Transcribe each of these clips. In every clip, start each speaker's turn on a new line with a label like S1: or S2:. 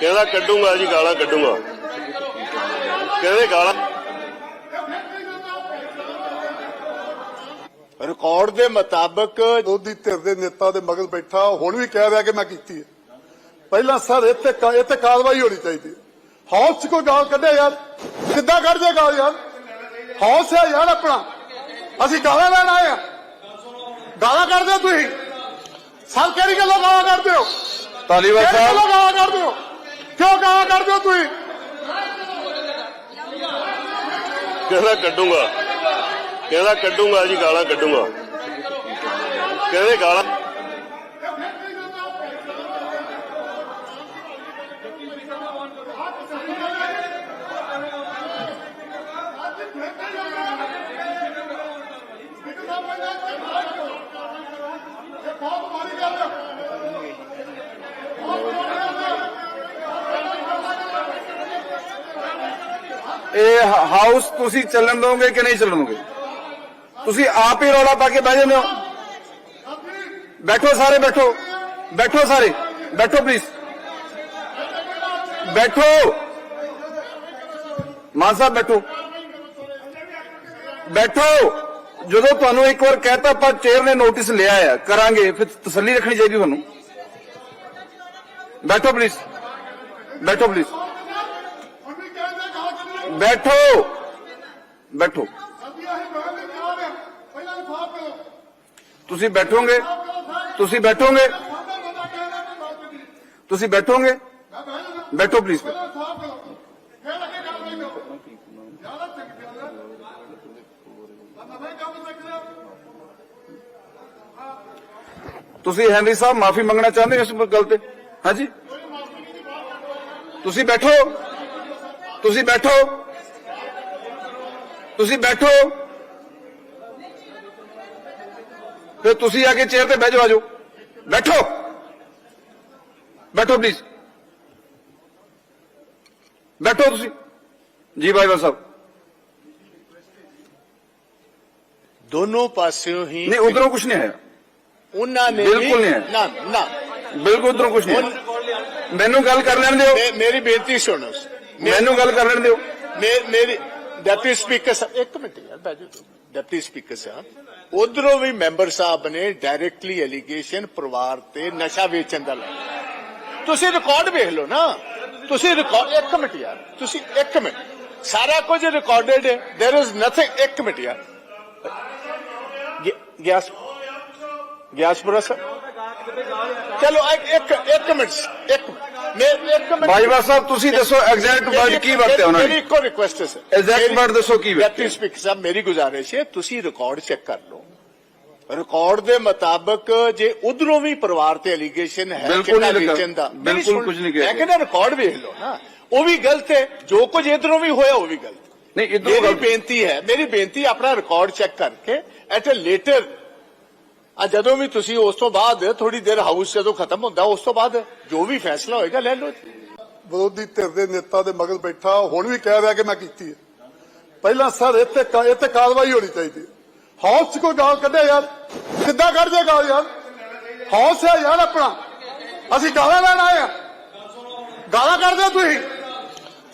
S1: ਕਹਿੰਦਾ ਕੱਢੂੰਗਾ ਜੀ ਗਾਲਾਂ ਕੱਢੂੰਗਾ। ਕਹਿੰਦੇ ਗਾਲਾਂ
S2: ਰਿਕਾਰਡ ਦੇ ਮੁਤਾਬਕ
S3: ਵਿਰੋਧੀ ਧਿਰ ਦੇ ਨੇਤਾ ਦੇ ਮਗਰ ਬੈਠਾ ਹੁਣ ਵੀ ਕਹਿ ਰਿਹਾ ਕਿ ਮੈਂ ਕੀਤੀ ਹੈ। ਪਹਿਲਾਂ ਸਰ ਇੱਥੇ ਕਾ- ਇੱਥੇ ਕਾਰਵਾਈ ਹੋਣੀ ਚਾਹੀਦੀ ਹੈ। ਹਾਊਸ 'ਚ ਕੋਈ ਗਾਲ ਕੱਢੇ ਯਾਰ? ਕਿੱਦਾਂ ਕੱਢਦੇ ਗਾਲ ਯਾਰ? ਹਾਊਸ ਹੈ ਯਾਰ ਆਪਣਾ। ਅਸੀਂ ਗਾਲਾਂ ਲੈਣ ਆਏ ਆ। ਗਾਲਾਂ ਕੱਢਦੇ ਹੋ ਤੁਸੀਂ? ਸਰ ਕਿਹੜੀ ਗੱਲੋਂ ਗਾਲਾਂ ਕੱਢਦੇ ਹੋ?
S4: ਤਾਲੀਬਾਨ ਸਾਹਿਬ।
S3: ਗੱਲੋਂ ਕਿਉਂ ਗਾਲਾਂ ਕੱਢਦੇ ਹੋ ਤੁਸੀਂ?
S1: ਕਹਿੰਦਾ ਕੱਢੂੰਗਾ। ਕਹਿੰਦਾ ਕੱਢੂੰਗਾ ਜੀ ਗਾਲਾਂ ਕੱਢੂੰਗਾ। ਕਹਿੰਦੇ ਗਾਲਾਂ
S4: ਇਹ ਹ- ਹਾਊਸ ਤੁਸੀਂ ਚੱਲਣ ਦੋਗੇ ਕਿ ਨਹੀਂ ਚੱਲਣ ਦੋਗੇ ਤੁਸੀਂ ਆਪ ਹੀ ਰੌਲਾ ਪਾ ਕੇ ਬਹਿ ਜਾਂਦੇ ਹੋ ਬੈਠੋ ਸਾਰੇ ਬੈਠੋ ਬੈਠੋ ਸਾਰੇ ਬੈਠੋ ਪਲੀਜ਼ ਬੈਠੋ ਮਾਨ ਸਾਹਿਬ ਬੈਠੋ ਬੈਠੋ ਜਦੋਂ ਤੁਹਾਨੂੰ ਇੱਕ ਵਾਰ ਕਹਿਤਾ ਆਪਾਂ ਚੇਅਰ ਨੇ ਨੋਟਿਸ ਲਿਆ ਆ ਕਰਾਂਗੇ ਫਿਰ ਤਸੱਲੀ ਰੱਖਣੀ ਚਾਹੀਦੀ ਤੁਹਾਨੂੰ ਬੈਠੋ ਪਲੀਜ਼ ਬੈਠੋ ਪਲੀਜ਼ ਬੈਠੋ ਬੈਠੋ ਤੁਸੀਂ ਬੈਠੋਗੇ ਤੁਸੀਂ ਬੈਠੋਗੇ ਤੁਸੀਂ ਬੈਠੋਗੇ ਬੈਠੋ ਪਲੀਜ਼ ਤੁਸੀਂ ਹੈਨਰੀ ਸਾਹਿਬ ਮਾਫੀ ਮੰਗਣਾ ਚਾਹੁੰਦੇ ਹੋ ਇਸ ਗੱਲ ਤੇ ਹਾਂਜੀ ਤੁਸੀਂ ਬੈਠੋ ਤੁਸੀਂ ਬੈਠੋ ਤੁਸੀਂ ਬੈਠੋ। ਫਿਰ ਤੁਸੀਂ ਆ ਕੇ ਚੇਅਰ ਤੇ ਬਹਿ ਜਾਓ ਆਜੋ ਬੈਠੋ। ਬੈਠੋ ਪਲੀਜ਼ ਬੈਠੋ ਤੁਸੀਂ। ਜੀ ਭਾਈ ਸਾਹਿਬ।
S2: ਦੋਨੋਂ ਪਾਸਿਓਂ ਹੀ
S4: ਨਹੀਂ ਉਧਰੋਂ ਕੁਝ ਨਹੀਂ ਆਇਆ।
S2: ਉਹਨਾਂ ਨੇ
S4: ਬਿਲਕੁਲ
S2: ਵੀ-
S4: ਨਹੀਂ ਹੈ।
S2: ਨਾ ਨਾ।
S4: ਬਿਲਕੁਲ ਉਧਰੋਂ ਕੁਝ ਨਹੀਂ ਆਇਆ। ਮੈਨੂੰ ਗੱਲ ਕਰ ਲੈਣ ਦਿਓ।
S2: ਮੇ- ਮੇਰੀ ਬੇਨਤੀ ਸੁਣੋ।
S4: ਮੈਨੂੰ ਗੱਲ ਕਰ ਲੈਣ ਦਿਓ।
S2: ਮੇ- ਮੇਰੀ ਡਿਪਟੀ ਸਪੀਕਰ ਸਾਹਿਬ ਇੱਕ ਮਿੰਟ ਯਾਰ ਬੈਜੋ ਡਿਪਟੀ ਸਪੀਕਰ ਸਾਹਿਬ ਉਧਰੋਂ ਵੀ ਮੈਂਬਰ ਸਾਹਿਬ ਨੇ ਡਾਇਰੈਕਟਲੀ ਐਲੀਗੇਸ਼ਨ ਪਰਿਵਾਰ ਤੇ ਨਸ਼ਾ ਵੇਚਣ ਦਾ ਲਾਇਆ ਤੁਸੀਂ ਰਿਕਾਰਡ ਵੇਖ ਲਓ ਨਾ ਤੁਸੀਂ ਰਿਕਾਰਡ ਇੱਕ ਮਿੰਟ ਯਾਰ ਤੁਸੀਂ ਇੱਕ ਮਿੰਟ ਸਾਰਾ ਕੁਝ ਰਿਕਾਰਡਡ ਹੈ देयर इज ਨਥਿੰਗ ਇੱਕ ਮਿੰਟ ਯਾਰ ਗਿ- ਗਿਆਸ ਗਿਆਸਪੁਰਾ ਸਰ ਚਲੋ ਇੱਕ ਇੱਕ ਇੱਕ ਮਿੰਟ ਇੱਕ ਮੈਂ ਇੱਕ ਮਿੰਟ
S4: ਭਾਈ ਸਾਹਿਬ ਤੁਸੀਂ ਦੱਸੋ ਐਗਜ਼ੈਕਟ ਵਰਡ ਕੀ ਵਰਤਿਆ ਉਹਨਾਂ
S2: ਮੇਰੀ
S4: ਨੇ
S2: ਇੱਕੋ ਰਿਕੁਐਸਟ ਹੈ ਸਰ
S4: Exact
S2: ਮੇਰੀ-
S4: word ਦੱਸੋ ਕੀ ਵਰਤਿਆ।
S2: ਡਿਪਟੀ ਸਪੀਕਰ ਸਾਹਿਬ ਮੇਰੀ ਗੁਜ਼ਾਰਿਸ਼ ਹੈ ਤੁਸੀਂ ਰਿਕਾਰਡ ਚੈੱਕ ਕਰ ਲਓ ਰਿਕਾਰਡ ਦੇ ਮੁਤਾਬਕ ਜੇ ਉਧਰੋਂ ਵੀ ਪਰਿਵਾਰ ਤੇ ਐਲੀਗੇਸ਼ਨ ਹੈ
S4: ਬਿਲਕੁਲ
S2: ਕਿੰਨਾ
S4: ਨਹੀਂ ਲੱਗਾ।
S2: ਵੇਚਣ ਦਾ
S4: ਬਿਲਕੁਲ
S2: ਮੇਰੀ ਸੁਣ-
S4: ਕੁਝ ਨਹੀਂ ਕਿਹਾ
S2: ਮੈਂ ਕਹਿੰਦਾ ਰਿਕਾਰਡ ਵੇਖ ਲਓ ਨਾ ਉਹ ਵੀ ਗਲਤ ਹੈ ਜੋ ਕੁਝ ਇਧਰੋਂ ਵੀ ਹੋਇਆ ਉਹ ਵੀ ਗਲਤ ਹੈ।
S4: ਨਹੀਂ ਇਧਰੋਂ
S2: ਮੇਰੀ
S4: ਗੱਲ
S2: ਬੇਨਤੀ ਹੈ ਮੇਰੀ ਬੇਨਤੀ ਆਪਣਾ ਰਿਕਾਰਡ ਚੈੱਕ ਕਰਕੇ ਐਟ ਅ ਲੇਟਰ ਆ ਜਦੋਂ ਵੀ ਤੁਸੀਂ ਉਸ ਤੋਂ ਬਾਅਦ ਥੋੜੀ ਦੇਰ ਹਾਊਸ ਜਦੋਂ ਖਤਮ ਹੁੰਦਾ ਉਸ ਤੋਂ ਬਾਅਦ ਜੋ ਵੀ ਫੈਸਲਾ ਹੋਏਗਾ ਲੈ ਲਓ।
S3: ਵਿਰੋਧੀ ਧਿਰ ਦੇ ਨੇਤਾ ਦੇ ਮਗਰ ਬੈਠਾ ਹੁਣ ਵੀ ਕਹਿ ਰਿਹਾ ਕਿ ਮੈਂ ਕੀਤੀ ਹੈ। ਪਹਿਲਾਂ ਸਰ ਇੱਥੇ ਕਾ- ਇੱਥੇ ਕਾਰਵਾਈ ਹੋਣੀ ਚਾਹੀਦੀ ਹੈ। ਹਾਊਸ 'ਚ ਕੋਈ ਗਾਲ ਕੱਢੇ ਯਾਰ। ਕਿੱਦਾਂ ਕੱਢਦੇ ਗਾਲ ਯਾਰ? ਹਾਊਸ ਹੈ ਯਾਰ ਆਪਣਾ। ਅਸੀਂ ਗਾਲਾਂ ਲੈਣ ਆਏ ਆ। ਗਾਲਾਂ ਕੱਢਦੇ ਹੋ ਤੁਸੀਂ?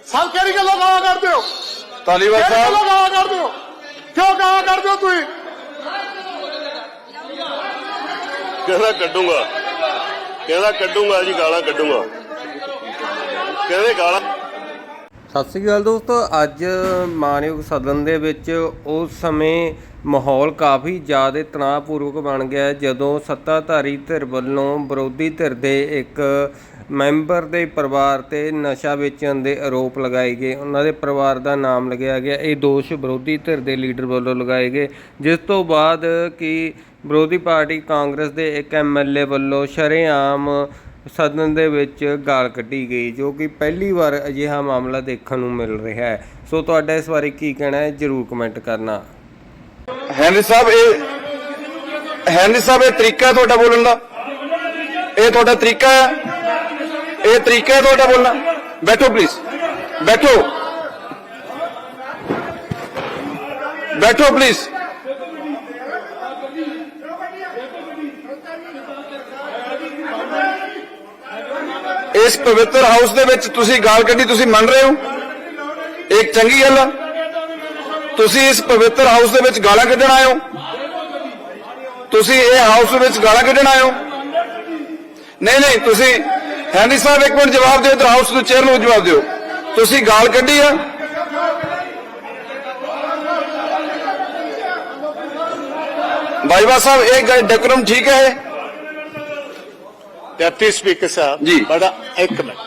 S3: ਸਰ ਕਿਹੜੀ ਗੱਲੋਂ ਗਾਲਾਂ ਕੱਢਦੇ ਹੋ?
S4: ਤਾਲੀਬਾਨ
S3: ਕਿਹੜੀ
S4: ਸਾਹਿਬ।
S3: ਗੱਲੋਂ ਗਾਲਾਂ ਕੱਢਦੇ ਹੋ? ਕਿਉਂ ਗਾਲਾਂ ਕੱਢਦੇ ਹੋ ਤੁਸੀਂ?
S1: ਕਹਿੰਦਾ ਕੱਢੂੰਗਾ। ਕਹਿੰਦਾ ਕੱਢੂੰਗਾ ਜੀ, ਗਾਲਾਂ ਕੱਢੂੰਗਾ। ਕਹਿੰਦੇ ਗਾਲਾਂ
S5: ਸਤਿ ਸ੍ਰੀ ਅਕਾਲ ਦੋਸਤੋ, ਅੱਜ ਮਾਨਯੋਗ ਸਦਨ ਦੇ ਵਿੱਚ ਉਸ ਸਮੇਂ ਮਾਹੌਲ ਕਾਫੀ ਜ਼ਿਆਦਾ ਤਣਾਅਪੂਰਵਕ ਬਣ ਗਿਆ ਜਦੋਂ ਸੱਤਾਧਾਰੀ ਧਿਰ ਵੱਲੋਂ ਵਿਰੋਧੀ ਧਿਰ ਦੇ ਇੱਕ ਮੈਂਬਰ ਦੇ ਪਰਿਵਾਰ ਤੇ ਨਸ਼ਾ ਵੇਚਣ ਦੇ ਆਰੋਪ ਲਗਾਏ ਗਏ। ਉਹਨਾਂ ਦੇ ਪਰਿਵਾਰ ਦਾ ਨਾਮ ਲਗਾਇਆ ਗਿਆ। ਇਹ ਦੋਸ਼ ਵਿਰੋਧੀ ਧਿਰ ਦੇ ਲੀਡਰ ਵੱਲੋਂ ਲਗਾਏ ਗਏ। ਜਿਸ ਤੋਂ ਬਾਅਦ ਕਿ ਵਿਰੋਧੀ ਪਾਰਟੀ ਕਾਂਗਰਸ ਦੇ ਇੱਕ ਐਮਐਲਏ ਵੱਲੋਂ ਸ਼ਰੇਆਮ ਸਦਨ ਦੇ ਵਿੱਚ ਗਾਲ ਕੱਢੀ ਗਈ, ਜੋ ਕਿ ਪਹਿਲੀ ਵਾਰ ਅਜਿਹਾ ਮਾਮਲਾ ਦੇਖਣ ਨੂੰ ਮਿਲ ਰਿਹਾ ਹੈ। ਸੋ ਤੁਹਾਡਾ ਇਸ ਬਾਰੇ ਕੀ ਕਹਿਣਾ ਹੈ, ਜਰੂਰ ਕਮੈਂਟ ਕਰਨਾ।
S4: ਹੈਨਰੀ ਸਾਹਿਬ, ਇਹ ਹੈਨਰੀ ਸਾਹਿਬ, ਇਹ ਤਰੀਕਾ ਤੁਹਾਡਾ ਬੋਲਣ ਦਾ? ਇਹ ਤੁਹਾਡਾ ਤਰੀਕਾ ਹੈ? ਇਹ ਤਰੀਕਾ ਤੁਹਾਡਾ ਬੋਲਣਾ? ਬੈਠੋ ਪਲੀਜ਼ ਬੈਠੋ। ਬੈਠੋ ਪਲੀਜ਼ ਇਸ ਪਵਿੱਤਰ ਹਾਊਸ ਦੇ ਵਿੱਚ ਤੁਸੀਂ ਗਾਲ ਕੱਢੀ, ਤੁਸੀਂ ਮੰਨ ਰਹੇ ਹੋ? ਇਹ ਇੱਕ ਚੰਗੀ ਗੱਲ ਆ। ਤੁਸੀਂ ਇਸ ਪਵਿੱਤਰ ਹਾਊਸ ਦੇ ਵਿੱਚ ਗਾਲਾਂ ਕੱਢਣ ਆਏ ਹੋ? ਤੁਸੀਂ ਇਹ ਹਾਊਸ ਵਿੱਚ ਗਾਲਾਂ ਕੱਢਣ ਆਏ ਹੋ? ਨਹੀਂ ਨਹੀਂ, ਤੁਸੀਂ ਹੈਨਰੀ ਸਾਹਿਬ, ਇੱਕ ਮਿੰਟ ਜਵਾਬ ਦਿਓ, ਇਧਰ ਹਾਊਸ ਨੂੰ ਚੇਅਰ ਨੂੰ ਜਵਾਬ ਦਿਓ। ਤੁਸੀਂ ਗਾਲ ਕੱਢੀ ਆ? ਬਾਈਵਾ ਸਾਹਿਬ, ਇਹ ਗੱਲ ਡੈਕੋਰਮ ਠੀਕ ਹੈ ਇਹ?
S2: Deputy speaker Sahib
S4: ji.
S2: ਬੜਾ ਇੱਕ ਮਿੰਟ।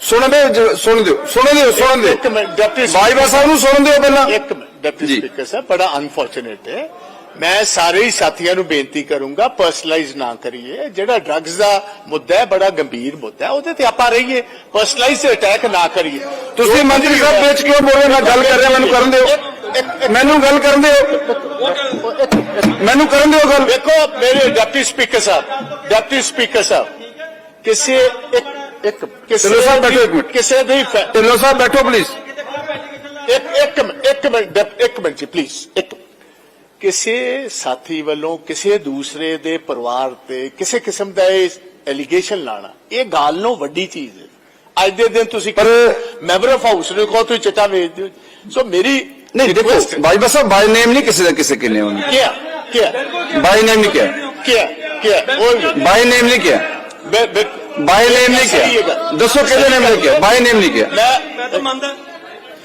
S4: ਸੁਣ ਜ- ਸੁਣ ਦਿਓ ਸੁਣ ਦਿਓ ਸੁਣ ਦਿਓ।
S2: ਇੱਕ ਮਿੰਟ ਡਿਪਟੀ
S4: ਬਾਈਵਾ ਸਾਹਿਬ ਨੂੰ ਸੁਣ ਦਿਓ ਪਹਿਲਾਂ।
S2: ਇੱਕ ਮਿੰਟ ਡਿਪਟੀ
S4: ਜੀ।
S2: ਸਪੀਕਰ ਸਾਹਿਬ ਬੜਾ ਅਨਫੋਰਚੂਨੇਟ ਹੈ। ਮੈਂ ਸਾਰੇ ਹੀ ਸਾਥੀਆਂ ਨੂੰ ਬੇਨਤੀ ਕਰੂੰਗਾ ਪਰਸਨਲਾਈਜ਼ ਨਾ ਕਰੀਏ। ਜਿਹੜਾ ਡਰੱਗਸ ਦਾ ਮੁੱਦਾ ਹੈ ਬੜਾ ਗੰਭੀਰ ਮੁੱਦਾ ਹੈ ਉਹਦੇ ਤੇ ਆਪਾਂ ਰਹੀਏ। ਪਰਸਨਲਾਈਜ਼ ਅਟੈਕ ਨਾ ਕਰੀਏ।
S4: ਤੁਸੀਂ ਮੰਤਰੀ ਸਾਹਿਬ ਵਿੱਚ ਕਿਉਂ ਬੋਲ ਮੈਂ ਗੱਲ ਕਰ ਰਿਹਾ ਮੈਨੂੰ ਕਰਨ ਦਿਓ। ਮੈਨੂੰ ਗੱਲ ਕਰਨ ਦਿਓ। ਮੈਨੂੰ ਕਰਨ ਦਿਓ ਗੱਲ।
S2: ਦੇਖੋ ਮੇਰੇ ਡਿਪਟੀ ਸਪੀਕਰ ਸਾਹਿਬ ਡਿਪਟੀ ਸਪੀਕਰ ਸਾਹਿਬ ਕਿਸੇ ਇੱਕ ਇੱਕ ਕਿਸੇ
S4: ਚਲੋ ਸਾਹਿਬ ਬੈਠੋ ਇੱਕ ਮਿੰਟ।
S2: ਕਿਸੇ ਦੀ ਫੈ-
S4: ਢਿੱਲੋਂ ਸਾਹਿਬ ਬੈਠੋ ਪਲੀਜ਼
S2: ਇੱਕ ਇੱਕ ਮਿੰਟ ਇੱਕ ਮਿੰਟ ਡਿਪ- ਇੱਕ ਮਿੰਟ ਜੀ ਪਲੀਜ਼ ਇੱਕ ਕਿਸੇ ਸਾਥੀ ਵੱਲੋਂ ਕਿਸੇ ਦੂਸਰੇ ਦੇ ਪਰਿਵਾਰ ਤੇ ਕਿਸੇ ਕਿਸਮ ਦਾ ਇਹ ਐਲੀਗੇਸ਼ਨ ਲਾਣਾ ਇਹ ਗੱਲ ਨੂੰ ਵੱਡੀ ਚੀਜ਼ ਹੈ। ਅੱਜ ਦੇ ਦਿਨ ਤੁਸੀਂ
S4: ਪਰ-
S2: ਮੈਂਬਰ ਆਫ ਹਾਊਸ ਨੂੰ ਕਹੋ ਤੁਸੀਂ ਚਿੱਟਾ ਵੇਚ ਦਿਓ। ਸੋ ਮੇਰੀ
S4: ਨਹੀਂ ਦੇਖੋ
S2: request ਹੈ।
S4: ਬਾਈਵਾ ਸਾਹਿਬ ਬਾਈ ਨੇਮ ਨਹੀਂ ਕਿਸੇ ਦਾ ਕਿਸੇ ਕਿੰਨੇ ਹੋਣ।
S2: ਕਿਆ? ਕਿਆ?
S4: ਬਾਈ ਨੇਮ ਨਹੀਂ ਕਿਹਾ।
S2: ਕਿਆ?
S4: ਬਾਈ ਨੇਮ ਨਹੀਂ ਕਿਹਾ
S2: ਬੇ- ਬੇ-
S4: ਬਾਈ ਨੇਮ ਨਹੀਂ ਕਿਹਾ। ਦੱਸੋ ਕਿਹਦੇ ਨੇਮ ਨਹੀਂ ਕਿਹਾ ਬਾਈ ਨੇਮ ਨਹੀਂ ਕਿਹਾ
S2: ਮੈਂ ਮੈਂ ਤਾਂ ਮੰਨਦਾ।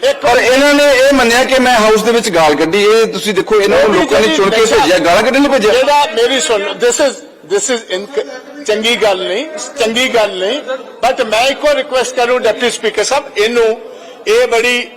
S2: ਇੱਕ
S4: ਪਰ ਇਹਨਾਂ ਨੇ ਇਹ ਮੰਨਿਆ ਕਿ ਮੈਂ ਹਾਊਸ ਦੇ ਵਿੱਚ ਗਾਲ ਕੱਢੀ। ਇਹ ਤੁਸੀਂ ਦੇਖੋ ਇਹਨਾਂ ਨੂੰ ਲੋਕਾਂ ਨੇ ਚੁਣ ਕੇ ਭੇਜਿਆ। ਗਾਲਾਂ ਕੱਢਣ ਲਈ ਭੇਜਿਆ।
S2: ਜਿਹੜਾ ਮੇਰੀ ਸੁਣ ਦਿਸ ਇਜ਼ ਦਿਸ ਇਜ਼ ਚੰਗੀ ਗੱਲ ਨਹੀਂ ਚੰਗੀ ਗੱਲ ਨਹੀਂ। ਬਟ ਮੈਂ ਇੱਕੋ ਰਿਕੁਐਸਟ ਕਰੂੰ ਡਿਪਟੀ ਸਪੀਕਰ ਸਾਹਿਬ ਇਹਨੂੰ ਇਹ ਬੜੀ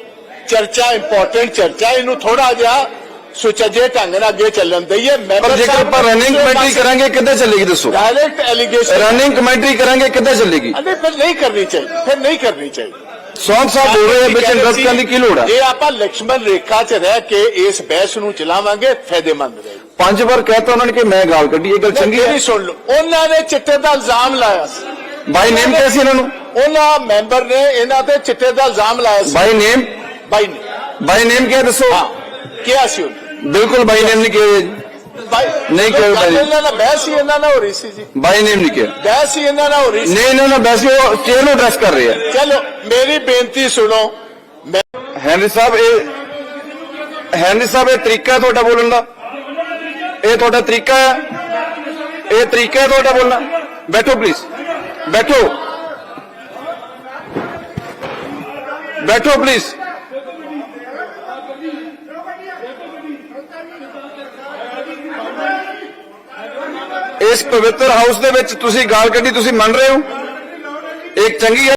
S2: ਚਰਚਾ ਇੰਪੋਰਟੈਂਟ ਚਰਚਾ। ਇਹਨੂੰ ਥੋੜਾ ਜਿਹਾ ਸੁਚੱਜੇ ਢੰਗ ਨਾਲ ਅੱਗੇ ਚੱਲਣ ਦਈਏ
S4: ਮੈਂਬਰ ਜੇਕਰ ਆਪਾਂ ਰਨਿੰਗ ਕਮੈਂਟਰੀ ਕਰਾਂਗੇ ਕਿੱਦਾਂ ਚੱਲੇਗੀ ਦੱਸੋ?
S2: ਡਾਇਰੈਕਟ ਐਲੀਗੇਸ਼ਨ
S4: ਰਨਿੰਗ ਕਮੈਂਟਰੀ ਕਰਾਂਗੇ ਕਿੱਦਾਂ ਚੱਲੇਗੀ?
S2: ਅਰੇ ਫਿਰ ਨਹੀਂ ਕਰਨੀ ਚਾਹੀਦੀ ਫਿਰ ਨਹੀਂ ਕਰਨੀ ਚਾਹੀਦੀ
S4: ਸੌਂਪ ਸਾਹਿਬ ਬੋਲ ਰਹੇ ਵਿੱਚ ਇੰਟਰਸਟਾਂ ਦੀ ਕੀ ਲੋੜ ਹੈ
S2: ਜੇ ਆਪਾਂ ਲਕਸ਼ਮਣ ਰੇਖਾ 'ਚ ਰਹਿ ਕੇ ਇਸ ਬਹਿਸ ਨੂੰ ਚਲਾਵਾਂਗੇ ਫਾਇਦੇਮੰਦ ਰਹੇ।
S4: ਪੰਜ ਵਾਰ ਕਹਿਤਾ ਉਹਨਾਂ ਨੇ ਕਿ ਮੈਂ ਗਾਲ ਕੱਢੀ ਇਹ ਗੱਲ ਚੰਗੀ ਹੈ।
S2: ਸੁਣ ਲਓ ਉਹਨਾਂ ਨੇ ਚਿੱਟੇ ਦਾ ਇਲਜ਼ਾਮ ਲਾਇਆ ਸੀ।
S4: ਬਾਈ ਨੇਮ ਕਿਹਾ ਸੀ ਇਹਨਾਂ ਨੂੰ?
S2: ਉਹਨਾਂ ਮੈਂਬਰ ਨੇ ਇਹਨਾਂ ਤੇ ਚਿੱਟੇ ਦਾ ਇਲਜ਼ਾਮ ਲਾਇਆ ਸੀ।
S4: ਬਾਈ ਨੇਮ
S2: ਬਾਈ
S4: ਨੇਮ ਕਿਹਾ ਦੱਸੋ?
S2: ਕਿਹਾ ਸੀ ਉਹਨੇ।
S4: ਬਿਲਕੁਲ ਬਾਈ ਨੇਮ ਨਹੀਂ ਕਿਹਾ ਜੀ।
S2: ਬਾਈ
S4: ਨਹੀਂ ਕਿਹਾ ਬਾਈ।
S2: ਇਹਨਾਂ ਨਾਲ ਬਹਿਸ ਹੀ ਇਹਨਾਂ ਨਾਲ ਹੋ ਰਹੀ ਸੀ ਜੀ।
S4: ਬਾਈ ਨੇਮ ਨਹੀਂ ਕਿਹਾ।
S2: ਬਹਿਸ ਹੀ ਇਹਨਾਂ ਨਾਲ ਹੋ ਰਹੀ ਸੀ।
S4: ਨਹੀਂ ਇਹਨਾਂ ਨੂੰ ਵੈਸੇ ਉਹ ਚੇਅਰ ਨੂੰ ਐਡਰੈਸ ਕਰ ਰਹੇ
S2: ਚਲੋ ਮੇਰੀ ਬੇਨਤੀ ਸੁਣੋ।
S4: ਹੈਨਰੀ ਸਾਹਿਬ ਇਹ ਹੈਨਰੀ ਸਾਹਿਬ ਇਹ ਤਰੀਕਾ ਤੁਹਾਡਾ ਬੋਲਣ ਦਾ? ਇਹ ਤੁਹਾਡਾ ਤਰੀਕਾ ਹੈ? ਇਹ ਤਰੀਕਾ ਹੈ ਤੁਹਾਡਾ ਬੋਲਣਾ? ਬੈਠੋ ਪਲੀਜ਼ ਬੈਠੋ। ਬੈਠੋ ਪਲੀਜ਼ ਇਸ ਪਵਿੱਤਰ ਹਾਊਸ ਦੇ ਵਿੱਚ ਤੁਸੀਂ ਗਾਲ ਕੱਢੀ, ਤੁਸੀਂ ਮੰਨ ਰਹੇ ਹੋ? ਇਹ ਚੰਗੀ ਗੱਲ